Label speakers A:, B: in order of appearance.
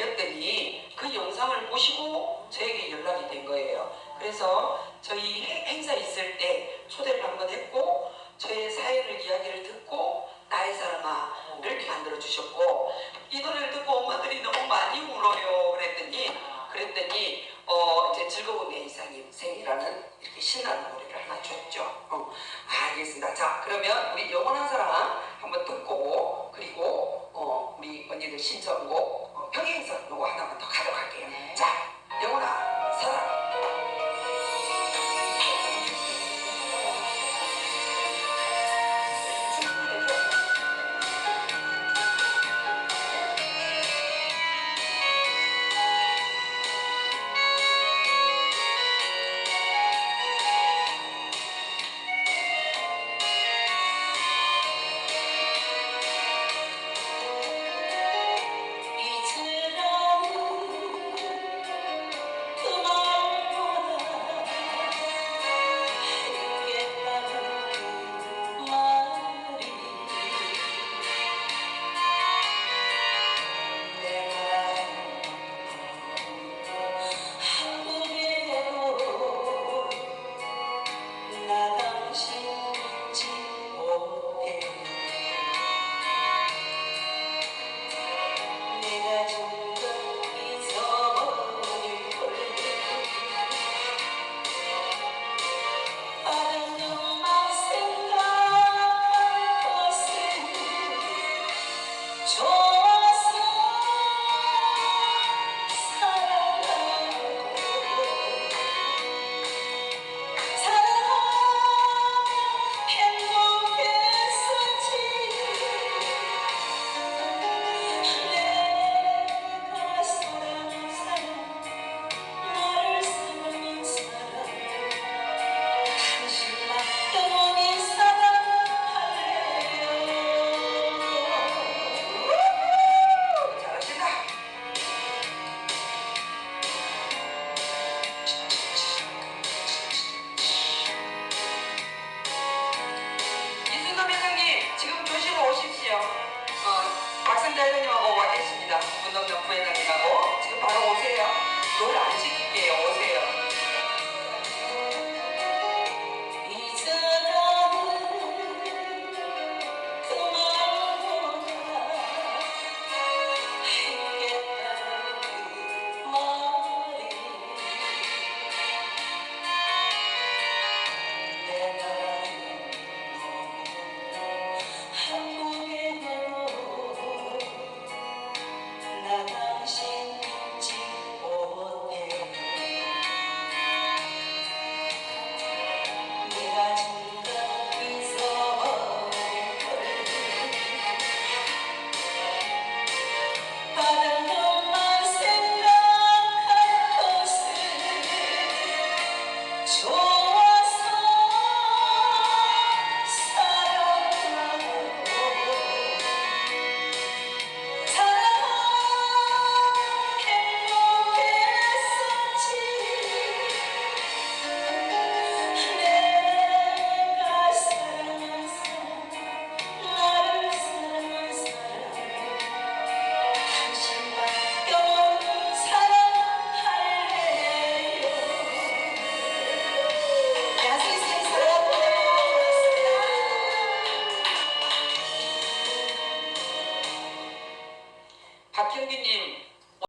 A: 올렸더니 그 영상을 보시고 저에게 연락이 된 거예요. 그래서 저희 행사 있을 때 초대를 한번 했고 저의 사연을 이야기를 듣고 나의 사람아 이렇게 만들어 주셨고 이 노래를 듣고 엄마들이 너무 많이 울어요 그랬더니 그랬더니 어제 즐거운 내 이상이 생이라는 이렇게 신나는 노래를 하나 줬죠. 어, 알겠습니다. 자 그러면 우리 영원한 사랑 한번 듣고 그리고 어 우리 언니들 신청곡 kingdom of man